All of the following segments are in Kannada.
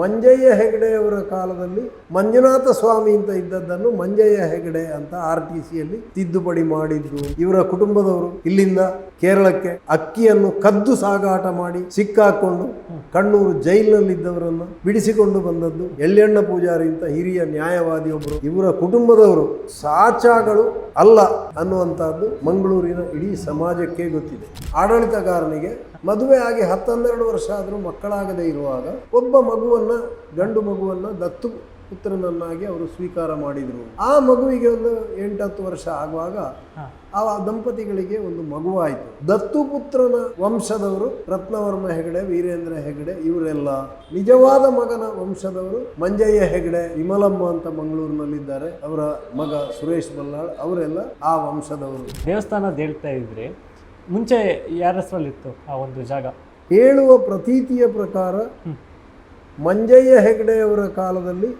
ಮಂಜಯ್ಯ ಹೆಗಡೆಯವರ ಕಾಲದಲ್ಲಿ ಮಂಜುನಾಥ ಸ್ವಾಮಿ ಅಂತ ಇದ್ದದ್ದನ್ನು ಮಂಜಯ್ಯ ಹೆಗಡೆ ಅಂತ ಆರ್ ಟಿ ಸಿಯಲ್ಲಿ ತಿದ್ದುಪಡಿ ಮಾಡಿದ್ರು. ಇವರ ಕುಟುಂಬದವರು ಇಲ್ಲಿಂದ ಕೇರಳಕ್ಕೆ ಅಕ್ಕಿಯನ್ನು ಕದ್ದು ಸಾಗಾಟ ಮಾಡಿ ಸಿಕ್ಕಾಕೊಂಡು ಕಣ್ಣೂರು ಜೈಲಿನಲ್ಲಿದ್ದವರನ್ನು ಬಿಡಿಸಿಕೊಂಡು ಬಂದದ್ದು ಎಳ್ಳೆಣ್ಣ ಪೂಜಾರಿ ಅಂತ ಹಿರಿಯ ನ್ಯಾಯವಾದಿಯೊಬ್ಬರು ಇವರ ಕುಟುಂಬದವರು ಸಾಚಾಗಳು ಅಲ್ಲ ಅನ್ನುವಂಥದ್ದು ಮಂಗಳೂರಿನ ಇಡೀ ಸಮಾಜಕ್ಕೆ ಗೊತ್ತಿದೆ. ಆಡಳಿತಗಾರನಿಗೆ ಮದುವೆ ಆಗಿ ಹತ್ತನ್ನೆರಡು ವರ್ಷ ಆದರೂ ಮಕ್ಕಳಾಗದೇ ಇರುವಾಗ ಒಬ್ಬ ಮಗುವನ್ನು ಗಂಡು ಮಗುವನ್ನು ದತ್ತು ಪುತ್ರನನ್ನಾಗಿ ಅವರು ಸ್ವೀಕಾರ ಮಾಡಿದರು. ಆ ಮಗುವಿಗೆ ಒಂದು ಎಂಟತ್ತು ವರ್ಷ ಆಗುವಾಗ ಆ ದಂಪತಿಗಳಿಗೆ ಒಂದು ಮಗುವಾಯಿತು. ದತ್ತು ಪುತ್ರನ ವಂಶದವರು ರತ್ನವರ್ಮ ಹೆಗಡೆ ವೀರೇಂದ್ರ ಹೆಗಡೆ ಇವರೆಲ್ಲ ನಿಜವಾದ ಮಗನ ವಂಶದವರು ಮಂಜಯ್ಯ ಹೆಗಡೆ ವಿಮಲಮ್ಮ ಅಂತ ಮಂಗಳೂರಿನಲ್ಲಿದ್ದಾರೆ. ಅವರ ಮಗ ಸುರೇಶ್ ಬಲ್ಲಾಳ್ ಅವರೆಲ್ಲ ಆ ವಂಶದವರು. ದೇವಸ್ಥಾನದ ಹೇಳ್ತಾ ಇದ್ರಿ ಮುಂಚೆ ಯಾರ ಹೆಸರಲ್ಲಿತ್ತು ಆ ಒಂದು ಜಾಗ? ಹೇಳುವ ಪ್ರತೀತಿಯ ಪ್ರಕಾರ ಮಂಜಯ್ಯ ಹೆಗಡೆಯವರ ಕಾಲದಲ್ಲಿ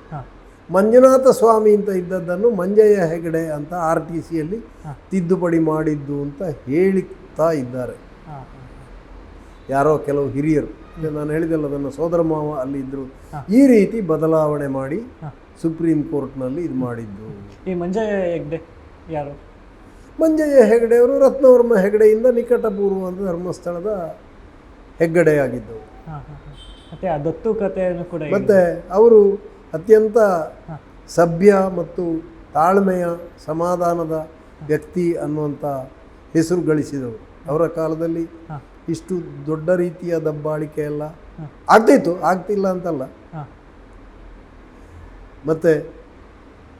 ಮಂಜುನಾಥ ಸ್ವಾಮಿ ಅಂತ ಇದ್ದದ್ದನ್ನು ಮಂಜಯ್ಯ ಹೆಗಡೆ ಅಂತ ಆರ್ ಟಿ ಸಿಯಲ್ಲಿ ತಿದ್ದುಪಡಿ ಮಾಡಿದ್ದು ಅಂತ ಹೇಳುತ್ತಾ ಇದ್ದಾರೆ. ಯಾರೋ ಕೆಲವು ಹಿರಿಯರು. ನಾನು ಹೇಳಿದೆಲ್ಲ ನನ್ನ ಸೋದರ ಮಾವ ಅಲ್ಲಿ ಇದ್ದರು ಈ ರೀತಿ ಬದಲಾವಣೆ ಮಾಡಿ ಸುಪ್ರೀಂ ಕೋರ್ಟ್ನಲ್ಲಿ ಇದು ಮಾಡಿದ್ದು. ಈ ಮಂಜಯ್ಯ ಹೆಗ್ಡೆ ಯಾರು? ಮಂಜಯ್ಯ ಹೆಗಡೆಯವರು ರತ್ನವರ್ಮ ಹೆಗಡೆಯಿಂದ ನಿಕಟಪೂರ್ವ ಧರ್ಮಸ್ಥಳದ ಹೆಗ್ಗಡೆಯಾಗಿದ್ದವು. ಮತ್ತೆ ಆ ದತ್ತು ಕಥೆಯನ್ನು ಕೂಡ ಮತ್ತೆ ಅವರು ಅತ್ಯಂತ ಸಭ್ಯ ಮತ್ತು ತಾಳ್ಮೆಯ ಸಮಾಧಾನದ ವ್ಯಕ್ತಿ ಅನ್ನುವಂಥ ಹೆಸರು ಗಳಿಸಿದವರು. ಅವರ ಕಾಲದಲ್ಲಿ ಇಷ್ಟು ದೊಡ್ಡ ರೀತಿಯ ದಬ್ಬಾಳಿಕೆ ಎಲ್ಲ ಆಗ್ತಿತ್ತು. ಆಗ್ತಿಲ್ಲ ಅಂತಲ್ಲ. ಮತ್ತೆ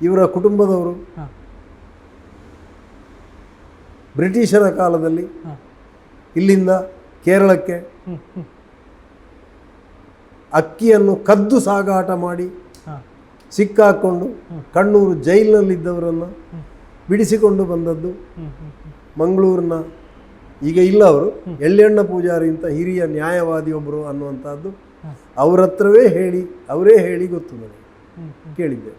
ಇವರ ಕುಟುಂಬದವರು ಬ್ರಿಟಿಷರ ಕಾಲದಲ್ಲಿ ಇಲ್ಲಿಂದ ಕೇರಳಕ್ಕೆ ಅಕ್ಕಿಯನ್ನು ಕದ್ದು ಸಾಗಾಟ ಮಾಡಿ ಸಿಕ್ಕಾಕೊಂಡು ಕಣ್ಣೂರು ಜೈಲಿನಲ್ಲಿದ್ದವರನ್ನು ಬಿಡಿಸಿಕೊಂಡು ಬಂದದ್ದು ಮಂಗಳೂರಿನ ಈಗ ಇಲ್ಲ ಅವರು ಎಳ್ಳೆಣ್ಣ ಪೂಜಾರಿ ಅಂತ ಹಿರಿಯ ನ್ಯಾಯವಾದಿಯೊಬ್ಬರು ಅನ್ನುವಂಥದ್ದು ಅವ್ರ ಹತ್ರವೇ ಹೇಳಿ ಅವರೇ ಹೇಳಿ ಗೊತ್ತು ನನಗೆ. ಕೇಳಿದ್ದೆ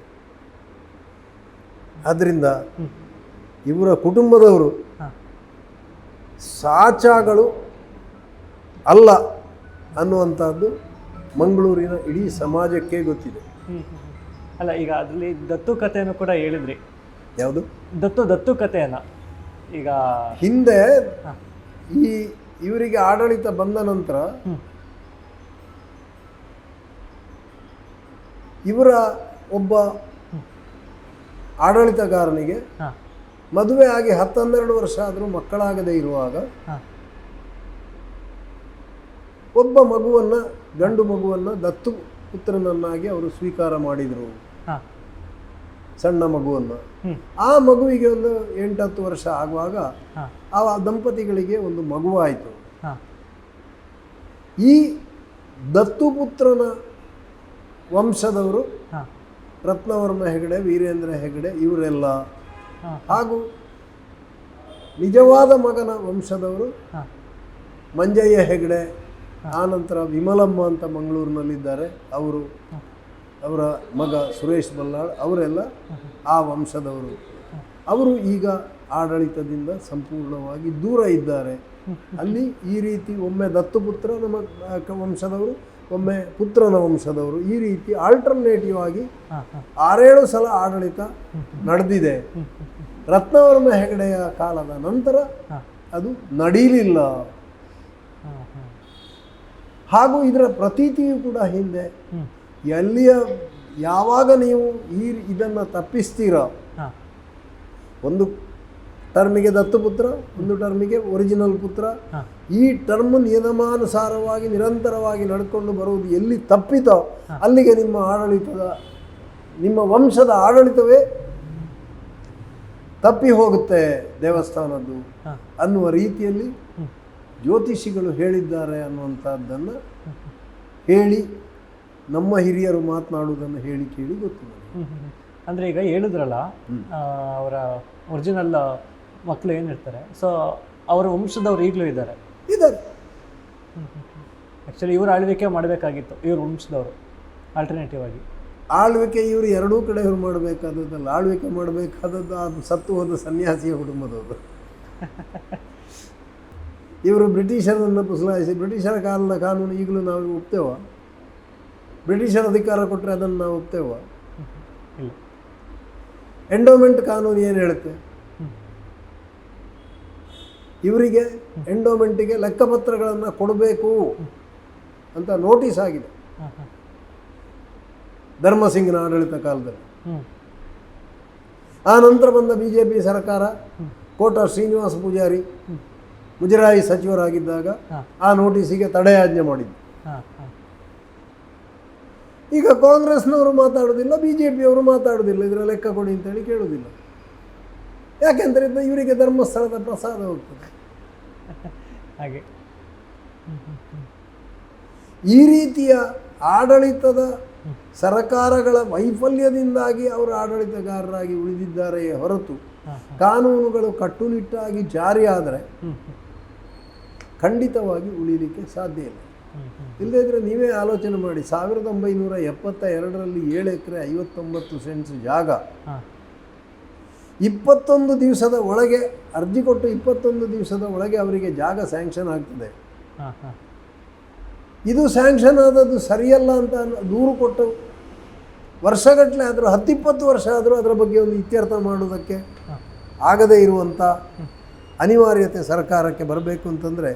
ಆದ್ದರಿಂದ ಇವರ ಕುಟುಂಬದವರು ಸಾಚಾಗಳು ಅಲ್ಲ ಅನ್ನುವಂಥದ್ದು ಮಂಗಳೂರಿನ ಇಡೀ ಸಮಾಜಕ್ಕೆ ಗೊತ್ತಿದೆ. ಅಲ್ಲ ಈಗ ಅದರಲ್ಲಿ ದತ್ತು ಕಥೆಯನ್ನು ಕೂಡ ಹೇಳಿದ್ರಿ. ಯಾವುದು? ದತ್ತು ದತ್ತು ಕಥೆಯನ್ನು. ಈಗ ಹಿಂದೆ ಈ ಇವರಿಗೆ ಆಡಳಿತ ಬಂದ ನಂತರ ಇವರ ಒಬ್ಬ ಆಡಳಿತಗಾರನಿಗೆ ಮದುವೆ ಆಗಿ ಹತ್ತನ್ನೆರಡು ವರ್ಷ ಆದರೂ ಮಕ್ಕಳಾಗದೇ ಇರುವಾಗ ಒಬ್ಬ ಮಗುವನ್ನ ಗಂಡು ಮಗುವನ್ನ ದತ್ತು ಪುತ್ರನನ್ನಾಗಿ ಅವರು ಸ್ವೀಕಾರ ಮಾಡಿದರು. ಸಣ್ಣ ಮಗುವನ್ನ. ಆ ಮಗುವಿಗೆ ಒಂದು ಎಂಟತ್ತು ವರ್ಷ ಆಗುವಾಗ ಆ ದಂಪತಿಗಳಿಗೆ ಒಂದು ಮಗುವಾಯಿತು. ಈ ದತ್ತುಪುತ್ರನ ವಂಶದವರು ರತ್ನವರ್ಮ ಹೆಗಡೆ ವೀರೇಂದ್ರ ಹೆಗಡೆ ಇವರೆಲ್ಲ ಹಾಗೂ ನಿಜವಾದ ಮಗನ ವಂಶದವರು ಮಂಜಯ್ಯ ಹೆಗಡೆ ಆನಂತರ ವಿಮಲಮ್ಮ ಅಂತ ಮಂಗಳೂರಿನಲ್ಲಿದ್ದಾರೆ. ಅವರು ಅವರ ಮಗ ಸುರೇಶ್ ಬಲ್ಲಾಳ್ ಅವರೆಲ್ಲ ಆ ವಂಶದವರು. ಅವರು ಈಗ ಆಡಳಿತದಿಂದ ಸಂಪೂರ್ಣವಾಗಿ ದೂರ ಇದ್ದಾರೆ. ಅಲ್ಲಿ ಈ ರೀತಿ ಒಮ್ಮೆ ದತ್ತುಪುತ್ರ ನಮ್ಮ ವಂಶದವರು ಒಮ್ಮೆ ಪುತ್ರನ ವಂಶದವರು ಈ ರೀತಿ ಆಲ್ಟರ್ನೇಟಿವ್ ಆಗಿ ಆರೇಳು ಸಲ ಆಡಳಿತ ನಡೆದಿದೆ. ರತ್ನವರ್ಮ ಹೆಗಡೆಯ ಕಾಲದ ನಂತರ ಅದು ನಡೀಲಿಲ್ಲ. ಹಾಗೂ ಇದರ ಪ್ರತೀತಿಯು ಕೂಡ ಹಿಂದೆ. ಎಲ್ಲಿಯ ಯಾವಾಗ ನೀವು ಈ ಇದನ್ನು ತಪ್ಪಿಸ್ತೀರ? ಒಂದು ಟರ್ಮಿಗೆ ದತ್ತುಪುತ್ರ ಒಂದು ಟರ್ಮಿಗೆ ಒರಿಜಿನಲ್ ಪುತ್ರ. ಈ ಟರ್ಮ್ ನಿಯಮಾನುಸಾರವಾಗಿ ನಿರಂತರವಾಗಿ ನಡ್ಕೊಂಡು ಬರುವುದು ಎಲ್ಲಿ ತಪ್ಪಿತೋ ಅಲ್ಲಿಗೆ ನಿಮ್ಮ ಆಡಳಿತದ ನಿಮ್ಮ ವಂಶದ ಆಡಳಿತವೇ ತಪ್ಪಿ ಹೋಗುತ್ತೆ ದೇವಸ್ಥಾನದ್ದು ಅನ್ನುವ ರೀತಿಯಲ್ಲಿ ಜ್ಯೋತಿಷಿಗಳು ಹೇಳಿದ್ದಾರೆ ಅನ್ನುವಂಥದ್ದನ್ನು ಹೇಳಿ ನಮ್ಮ ಹಿರಿಯರು ಮಾತನಾಡುವುದನ್ನು ಹೇಳಿ ಕೇಳಿ ಗೊತ್ತು. ಅಂದ್ರೆ ಈಗ ಹೇಳಿದ್ರಲ್ಲ ಅವರ ಒರಿಜಿನಲ್ ಮಕ್ಕಳು ಏನಿರ್ತಾರೆ. ಸೊ ಅವರ ವಂಶದವ್ರು ಈಗಲೂ ಇದ್ದಾರೆ. ಇದ್ದಾರೆ. ಆ್ಯಕ್ಚುಲಿ ಇವರು ಆಳ್ವಿಕೆ ಮಾಡಬೇಕಾಗಿತ್ತು ಇವ್ರ ವಂಶದವರು ಆಲ್ಟರ್ನೇಟಿವ್ ಆಗಿ. ಆಳ್ವಿಕೆ ಇವರು ಎರಡೂ ಕಡೆ ಇವ್ರು ಮಾಡಬೇಕಾದದ್ದಲ್ಲ. ಆಳ್ವಿಕೆ ಮಾಡಬೇಕಾದದ್ದು ಅದು ಸತ್ತು ಹೋದ ಸನ್ಯಾಸಿಯ ಕುಟುಂಬದವರು ಇವರು ಬ್ರಿಟಿಷರನ್ನು ಪುಸಲಾಯಿಸಿ ಬ್ರಿಟಿಷರ ಕಾಲದ ಕಾನೂನು ಈಗಲೂ ನಾವು ಒಪ್ತೇವ. ಬ್ರಿಟಿಷರ ಅಧಿಕಾರ ಕೊಟ್ಟರೆ ಅದನ್ನು ನಾವು ಒಪ್ತೇವ. ಇಲ್ಲ. ಎಂಡೋಮೆಂಟ್ ಕಾನೂನು ಏನು ಹೇಳುತ್ತೆ. ಇವರಿಗೆ ಎಂಡೋಮೆಂಟಿಗೆ ಲೆಕ್ಕಪತ್ರಗಳನ್ನು ಕೊಡಬೇಕು ಅಂತ ನೋಟಿಸ್ ಆಗಿದೆ. ಧರ್ಮಸಿಂಗ್ನ ಆಡಳಿತ ಕಾಲದಲ್ಲಿ. ಆ ನಂತರ ಬಂದ ಬಿ ಜೆ ಪಿ ಸರ್ಕಾರ, ಕೋಟ ಶ್ರೀನಿವಾಸ ಪೂಜಾರಿ, ಮುಜರಾಯಿ ಸಚಿವರಾಗಿದ್ದಾಗ ಆ ನೋಟಿಸಿಗೆ ತಡೆಯಾಜ್ಞೆ ಮಾಡಿದ್ದು. ಈಗ ಕಾಂಗ್ರೆಸ್ನವರು ಮಾತಾಡೋದಿಲ್ಲ ಬಿ ಜೆ ಪಿಯವರು ಮಾತಾಡೋದಿಲ್ಲ, ಇದರ ಲೆಕ್ಕ ಕೊಡಿ ಅಂತೇಳಿ ಕೇಳೋದಿಲ್ಲ. ಯಾಕೆಂದರೆ ಇವರಿಗೆ ಧರ್ಮಸ್ಥಳದ ಪ್ರಸಾದ ಹೋಗ್ತದೆ. ಹಾಗೆ. ಈ ರೀತಿಯ ಆಡಳಿತದ ಸರಕಾರಗಳ ವೈಫಲ್ಯದಿಂದಾಗಿ ಅವರು ಆಡಳಿತಗಾರರಾಗಿ ಉಳಿದಿದ್ದಾರೆಯೇ ಹೊರತು ಕಾನೂನುಗಳು ಕಟ್ಟುನಿಟ್ಟಾಗಿ ಜಾರಿಯಾದರೆ ಖಂಡಿತವಾಗಿ ಉಳಿಲಿಕ್ಕೆ ಸಾಧ್ಯ ಇಲ್ಲ. ಇಲ್ಲದಿದ್ದರೆ ಇಲ್ಲದೇ ನೀವೇ ಆಲೋಚನೆ ಮಾಡಿ. ಸಾವಿರದ ಒಂಬೈನೂರ ಎಪ್ಪತ್ತ ಎರಡರಲ್ಲಿ ಏಳು ಎಕರೆ ಐವತ್ತೊಂಬತ್ತು ಸೆಂಟ್ಸ್ ಜಾಗ ಇಪ್ಪತ್ತೊಂದು ದಿವಸದ ಒಳಗೆ ಅರ್ಜಿ ಕೊಟ್ಟು ಇಪ್ಪತ್ತೊಂದು ದಿವಸದ ಒಳಗೆ ಅವರಿಗೆ ಜಾಗ ಸ್ಯಾಂಕ್ಷನ್ ಆಗ್ತದೆ. ಇದು ಸ್ಯಾಂಕ್ಷನ್ ಆದದ್ದು ಸರಿಯಲ್ಲ ಅಂತ ದೂರು ಕೊಟ್ಟು ವರ್ಷಗಟ್ಟಲೆ ಆದರೂ ಹತ್ತಿಪ್ಪತ್ತು ವರ್ಷ ಆದರೂ ಅದರ ಬಗ್ಗೆ ಒಂದು ಇತ್ಯರ್ಥ ಮಾಡುವುದಕ್ಕೆ ಹಾಂ. ಆಗದೇ ಇರುವಂಥ ಅನಿವಾರ್ಯತೆ ಸರ್ಕಾರಕ್ಕೆ ಬರಬೇಕು ಅಂತಂದರೆ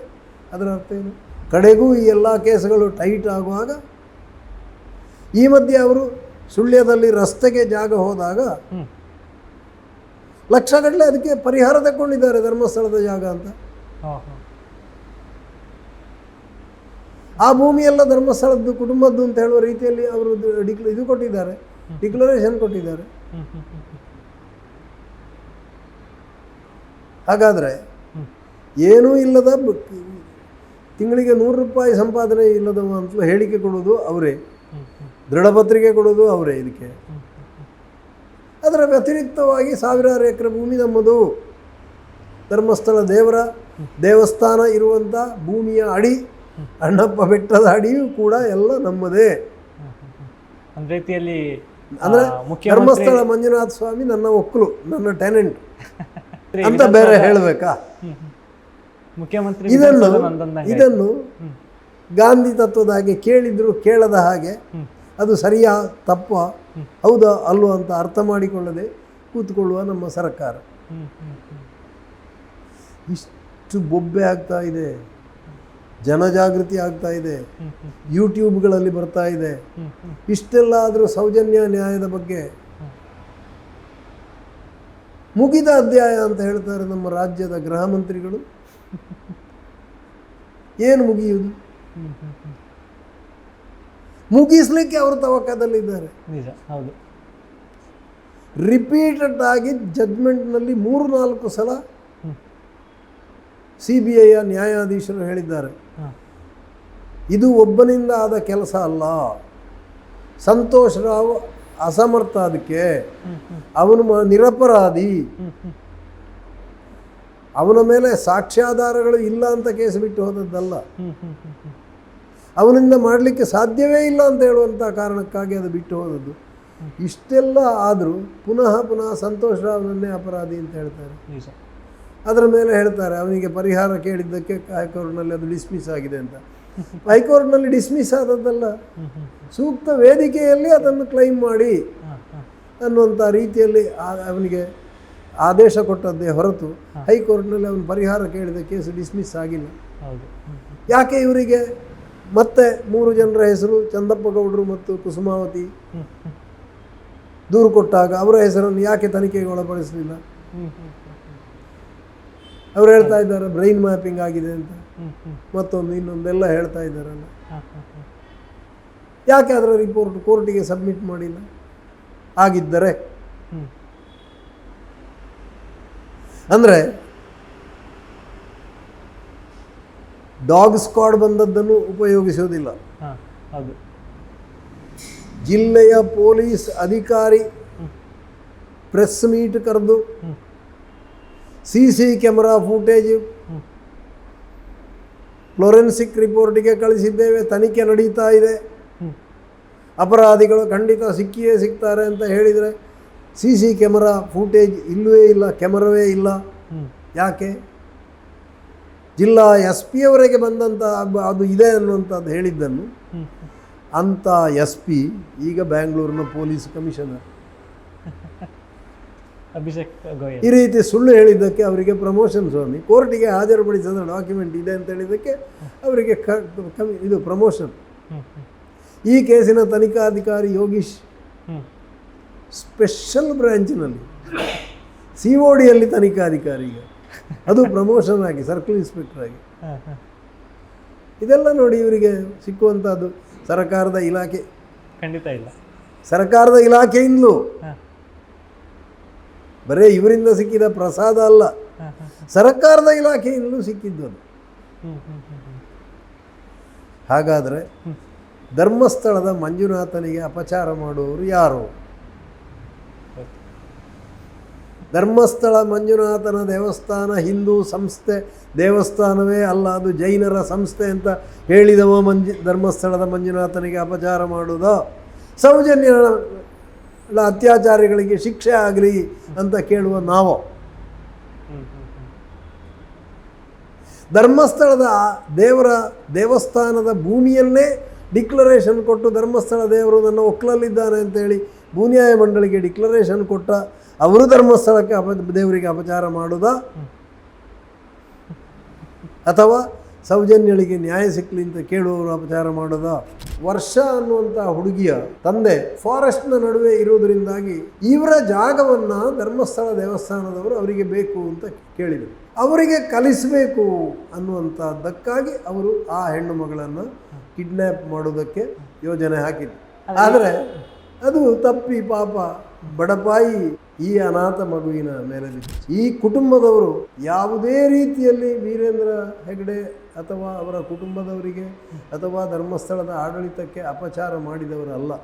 ಅದರ ಅರ್ಥ ಏನು? ಕಡೆಗೂ ಈ ಎಲ್ಲ ಕೇಸ್ಗಳು ಟೈಟ್ ಆಗುವಾಗ ಈ ಮಧ್ಯೆ ಅವರು ಸುಳ್ಯದಲ್ಲಿ ರಸ್ತೆಗೆ ಜಾಗ ಹೋದಾಗ ಲಕ್ಷಗಟ್ಟಲೆ ಅದಕ್ಕೆ ಪರಿಹಾರ ತಗೊಂಡಿದ್ದಾರೆ ಧರ್ಮಸ್ಥಳದ ಜಾಗ ಅಂತ. ಆ ಭೂಮಿಯೆಲ್ಲ ಧರ್ಮಸ್ಥಳದ್ದು ಕುಟುಂಬದ್ದು ಅಂತ ಹೇಳುವ ರೀತಿಯಲ್ಲಿ ಅವರು ಡಿಕ್ಲ ಇದು ಕೊಟ್ಟಿದ್ದಾರೆ ಡಿಕ್ಲರೇಷನ್ ಕೊಟ್ಟಿದ್ದಾರೆ. ಹಾಗಾದರೆ ಏನೂ ಇಲ್ಲದ ತಿಂಗಳಿಗೆ ನೂರು ರೂಪಾಯಿ ಸಂಪಾದನೆ ಇಲ್ಲದವ ಅಂತಲೂ ಹೇಳಿಕೆ ಕೊಡೋದು ಅವರೇ. ದೃಢಪತ್ರಿಕೆ ಕೊಡೋದು ಅವರೇ ಇದಕ್ಕೆ. ಅದರ ವ್ಯತಿರಿಕ್ತವಾಗಿ ಸಾವಿರಾರು ಎಕರೆ ಭೂಮಿ ನಮ್ಮದು. ಧರ್ಮಸ್ಥಳ ದೇವರ ದೇವಸ್ಥಾನ ಇರುವಂಥ ಭೂಮಿಯ ಅಡಿ ಅಣ್ಣಪ್ಪ ಬೆಟ್ಟದ ಅಡಿಯೂ ಕೂಡ ಎಲ್ಲ ನಮ್ಮದೇ. ಒಂದು ರೀತಿಯಲ್ಲಿ ಅಂದರೆ ಧರ್ಮಸ್ಥಳ ಮಂಜುನಾಥ ಸ್ವಾಮಿ ನನ್ನ ಒಕ್ಕಲು ನನ್ನ ಟ್ಯಾಲೆಂಟ್ ಅಂತ ಬೇರೆ ಹೇಳಬೇಕಾ. ಮುಖ್ಯಮಂತ್ರಿ ಇದನ್ನು ಇದನ್ನು ಗಾಂಧಿ ತತ್ವದ ಹಾಗೆ ಕೇಳಿದ್ರು ಕೇಳದ ಹಾಗೆ ಅದು ಸರಿಯಾ ತಪ್ಪ? ಹೌದಾ, ಅಲ್ವಾ ಅಂತ ಅರ್ಥ ಮಾಡಿಕೊಳ್ಳದೆ ಕೂತ್ಕೊಳ್ಳುವ ನಮ್ಮ ಸರ್ಕಾರ. ಇಷ್ಟು ಬೊಬ್ಬೆ ಆಗ್ತಾ ಇದೆ, ಜನಜಾಗೃತಿ ಆಗ್ತಾ ಇದೆ, ಯೂಟ್ಯೂಬ್ಗಳಲ್ಲಿ ಬರ್ತಾ ಇದೆ. ಇಷ್ಟೆಲ್ಲ ಆದರೂ ಸೌಜನ್ಯ ನ್ಯಾಯದ ಬಗ್ಗೆ ಮುಗಿದ ಅಧ್ಯಾಯ ಅಂತ ಹೇಳ್ತಾರೆ ನಮ್ಮ ರಾಜ್ಯದ ಗೃಹ ಮಂತ್ರಿಗಳು ಏನು ಮುಗಿಯುವುದು. ಮುಗಿಸ್ಲಿಕ್ಕೆ ಅವರು ತವಕದಲ್ಲಿದ್ದಾರೆ. ನಿಜ ಹೌದು. ರಿಪೀಟೆಡ್ ಆಗಿ ಜಡ್ಮೆಂಟ್ನಲ್ಲಿ ಮೂರು ನಾಲ್ಕು ಸಲ. ಸಿ ಬಿ ಐಯ ನ್ಯಾಯಾಧೀಶರು ಹೇಳಿದ್ದಾರೆ. ಇದು ಒಬ್ಬನಿಂದ ಆದ ಕೆಲಸ ಅಲ್ಲ. ಸಂತೋಷ್ ರಾವ್ ಅಸಮರ್ಥ ಅದಕ್ಕೆ ಅವನು ನಿರಪರಾಧಿ. ಅವನ ಮೇಲೆ ಸಾಕ್ಷ್ಯಾಧಾರಗಳು ಇಲ್ಲ ಅಂತ ಕೇಸ್ ಬಿಟ್ಟು ಹೋದದ್ದಲ್ಲ. ಅವನಿಂದ ಮಾಡಲಿಕ್ಕೆ ಸಾಧ್ಯವೇ ಇಲ್ಲ ಅಂತ ಹೇಳುವಂಥ ಕಾರಣಕ್ಕಾಗಿ ಅದು ಬಿಟ್ಟು ಹೋದದ್ದು. ಇಷ್ಟೆಲ್ಲ ಆದರೂ ಪುನಃ ಪುನಃ ಸಂತೋಷ್ ರಾವ್ನನ್ನೇ ಅಪರಾಧಿ ಅಂತ ಹೇಳ್ತಾರೆ. ಅದರ ಮೇಲೆ ಹೇಳ್ತಾರೆ ಅವನಿಗೆ ಪರಿಹಾರ ಕೇಳಿದ್ದಕ್ಕೆ ಹೈಕೋರ್ಟ್ನಲ್ಲಿ ಅದು ಡಿಸ್ಮಿಸ್ ಆಗಿದೆ ಅಂತ. ಹೈಕೋರ್ಟ್ನಲ್ಲಿ ಡಿಸ್ಮಿಸ್ ಆದದ್ದಲ್ಲ. ಸೂಕ್ತ ವೇದಿಕೆಯಲ್ಲಿ ಅದನ್ನು ಕ್ಲೈಮ್ ಮಾಡಿ ಅನ್ನುವಂಥ ರೀತಿಯಲ್ಲಿ ಅವನಿಗೆ ಆದೇಶ ಕೊಟ್ಟದ್ದೇ ಹೊರತು ಹೈಕೋರ್ಟ್ನಲ್ಲಿ ಅವನು ಪರಿಹಾರ ಕೇಳಿದ ಕೇಸು ಡಿಸ್ಮಿಸ್ ಆಗಿಲ್ಲ. ಯಾಕೆ ಇವರಿಗೆ ಮತ್ತೆ ಮೂರು ಜನರ ಹೆಸರು ಚಂದಪ್ಪ ಗೌಡರು ಮತ್ತು ಕುಸುಮಾವತಿ. ದೂರು ಕೊಟ್ಟಾಗ ಅವರ ಹೆಸರನ್ನು ಯಾಕೆ ತನಿಖೆಗೆ ಒಳಪಡಿಸಲಿಲ್ಲ ಅವ್ರು ಹೇಳ್ತಾ ಇದ್ದಾರೆ ಬ್ರೈನ್ ಮ್ಯಾಪಿಂಗ್ ಆಗಿದೆ ಅಂತ. ಮತ್ತೊಂದು, ಇನ್ನೊಂದೆಲ್ಲ ಹೇಳ್ತಾ ಇದ್ದಾರಲ್ಲ ಯಾಕೆ ಅದರ ರಿಪೋರ್ಟ್ ಕೋರ್ಟಿಗೆ ಸಬ್ಮಿಟ್ ಮಾಡಿಲ್ಲ ಆಗಿದ್ದರೆ. ಅಂದರೆ ಡಾಗ್ ಸ್ಕ್ವಾಡ್ ಬಂದದ್ದನ್ನು ಉಪಯೋಗಿಸುವುದಿಲ್ಲ ಹಾಂ ಹೌದು. ಜಿಲ್ಲೆಯ ಪೊಲೀಸ್ ಅಧಿಕಾರಿ ಪ್ರೆಸ್ ಮೀಟ್ ಕರೆದು. C C camera footage. Forensic ರಿಪೋರ್ಟಿಗೆ ಕಳಿಸಿದ್ದೇವೆ ತನಿಖೆ ನಡೀತಾ ಇದೆ. ಅಪರಾಧಿಗಳು ಖಂಡಿತ ಸಿಕ್ಕಿಯೇ ಸಿಗ್ತಾರೆ ಅಂತ ಹೇಳಿದರೆ ಸಿ ಸಿ ಕ್ಯಾಮರಾ ಫೂಟೇಜ್ ಇಲ್ಲವೇ ಇಲ್ಲ ಕ್ಯಾಮರವೇ ಇಲ್ಲ. ಯಾಕೆ? ಜಿಲ್ಲಾ ಎಸ್ ಪಿ ಅವರಿಗೆ ಬಂದಂಥ ಅದು ಇದೆ ಅನ್ನುವಂಥದ್ದು ಹೇಳಿದ್ದನ್ನು ಅಂಥ ಅಂತ ಎಸ್ ಪಿ ಈಗ ಬ್ಯಾಂಗ್ಳೂರಿನ ಪೊಲೀಸ್ ಕಮಿಷನರ್. ಅಭಿಷೇಕ್ ಗೋಯಲ್. ಈ ರೀತಿ ಸುಳ್ಳು ಹೇಳಿದ್ದಕ್ಕೆ ಅವರಿಗೆ ಪ್ರಮೋಷನ್ ಸ್ವಾಮಿ ಕೋರ್ಟಿಗೆ ಹಾಜರುಪಡಿಸಿದ ಡಾಕ್ಯುಮೆಂಟ್ ಇದೆ ಅಂತ ಹೇಳಿದ್ದಕ್ಕೆ ಅವರಿಗೆ ಕಮಿ ಇದು ಪ್ರಮೋಷನ್. ಈ ಕೇಸಿನ ತನಿಖಾಧಿಕಾರಿ ಯೋಗೀಶ್ ಸ್ಪೆಷಲ್ ಬ್ರ್ಯಾಂಚಿನಲ್ಲಿ ಸಿ ಒ ಡಿಯಲ್ಲಿ ತನಿಖಾಧಿಕಾರಿ ಈಗ. ಅದು ಪ್ರಮೋಷನ್ ಆಗಿ ಸರ್ಕಲ್ ಇನ್ಸ್ಪೆಕ್ಟರ್ ಆಗಿ. ಇದೆಲ್ಲ ನೋಡಿ ಇವರಿಗೆ ಸಿಕ್ಕುವಂಥದ್ದು ಸರ್ಕಾರದ ಇಲಾಖೆ. ಖಂಡಿತ ಇಲ್ಲ. ಸರ್ಕಾರದ ಇಲಾಖೆಯಿಂದಲೂ ಬರೀ ಇವರಿಂದ ಸಿಕ್ಕಿದ ಪ್ರಸಾದ ಅಲ್ಲ. ಸರ್ಕಾರದ ಇಲಾಖೆಯಿಂದಲೂ ಸಿಕ್ಕಿದ್ದು ಅದು. ಹಾಗಾದರೆ ಧರ್ಮಸ್ಥಳದ ಮಂಜುನಾಥನಿಗೆ ಅಪಚಾರ ಮಾಡುವವರು ಯಾರು? ಧರ್ಮಸ್ಥಳ ಮಂಜುನಾಥನ ದೇವಸ್ಥಾನ ಹಿಂದೂ ಸಂಸ್ಥೆ ದೇವಸ್ಥಾನವೇ ಅಲ್ಲ, ಅದು ಜೈನರ ಸಂಸ್ಥೆ ಅಂತ ಹೇಳಿದವ ಮಂಜು, ಧರ್ಮಸ್ಥಳದ ಮಂಜುನಾಥನಿಗೆ ಅಪಚಾರ ಮಾಡುವುದೋ ಸೌಜನ್ಯ ಅತ್ಯಾಚಾರಿಗಳಿಗೆ ಶಿಕ್ಷೆ ಆಗಲಿ ಅಂತ ಕೇಳುವ ನಾವು. ಧರ್ಮಸ್ಥಳದ ದೇವರ ದೇವಸ್ಥಾನದ ಭೂಮಿಯನ್ನೇ ಡಿಕ್ಲರೇಷನ್ ಕೊಟ್ಟು ಧರ್ಮಸ್ಥಳ ದೇವರು ನನ್ನ ಒಕ್ಕಲಲ್ಲಿದ್ದಾನೆ ಅಂತೇಳಿ ಭೂನ್ಯಾಯ ಮಂಡಳಿಗೆ ಡಿಕ್ಲರೇಷನ್ ಕೊಟ್ಟ ಅವರು ಧರ್ಮಸ್ಥಳಕ್ಕೆ ಅಪ ದೇವರಿಗೆ ಅಪಚಾರ ಮಾಡೋದಾ? ಅಥವಾ ಸೌಜನ್ಯಳಿಗೆ ನ್ಯಾಯ ಸಿಕ್ಕಲಿ ಅಂತ ಕೇಳುವವರು ಅಪಚಾರ ಮಾಡೋದಾ? ವರ್ಷ ಅನ್ನುವಂಥ ಹುಡುಗಿಯ ತಂದೆ ಫಾರೆಸ್ಟ್ನ ನಡುವೆ ಇರುವುದರಿಂದಾಗಿ ಇವರ ಜಾಗವನ್ನು ಧರ್ಮಸ್ಥಳ ದೇವಸ್ಥಾನದವರು ಅವರಿಗೆ ಬೇಕು ಅಂತ ಕೇಳಿದರು. ಅವರಿಗೆ ಕಲಿಸಬೇಕು ಅನ್ನುವಂಥದ್ದಕ್ಕಾಗಿ ಅವರು ಆ ಹೆಣ್ಣು ಮಗಳನ್ನು ಕಿಡ್ನ್ಯಾಪ್ ಮಾಡೋದಕ್ಕೆ ಯೋಜನೆ ಹಾಕಿದ್ರು. ಆದರೆ ಅದು ತಪ್ಪಿ ಪಾಪ ಬಡಪಾಯಿ ಈ ಅನಾಥ ಮಗುವಿನ ಮೇಲೆ ಈ ಕುಟುಂಬದವರು ಯಾವುದೇ ರೀತಿಯಲ್ಲಿ ವೀರೇಂದ್ರ ಹೆಗಡೆ ಅಥವಾ ಅವರ ಕುಟುಂಬದವರಿಗೆ ಅಥವಾ ಧರ್ಮಸ್ಥಳದ ಆಡಳಿತಕ್ಕೆ ಅಪಚಾರ ಮಾಡಿದವರಲ್ಲ.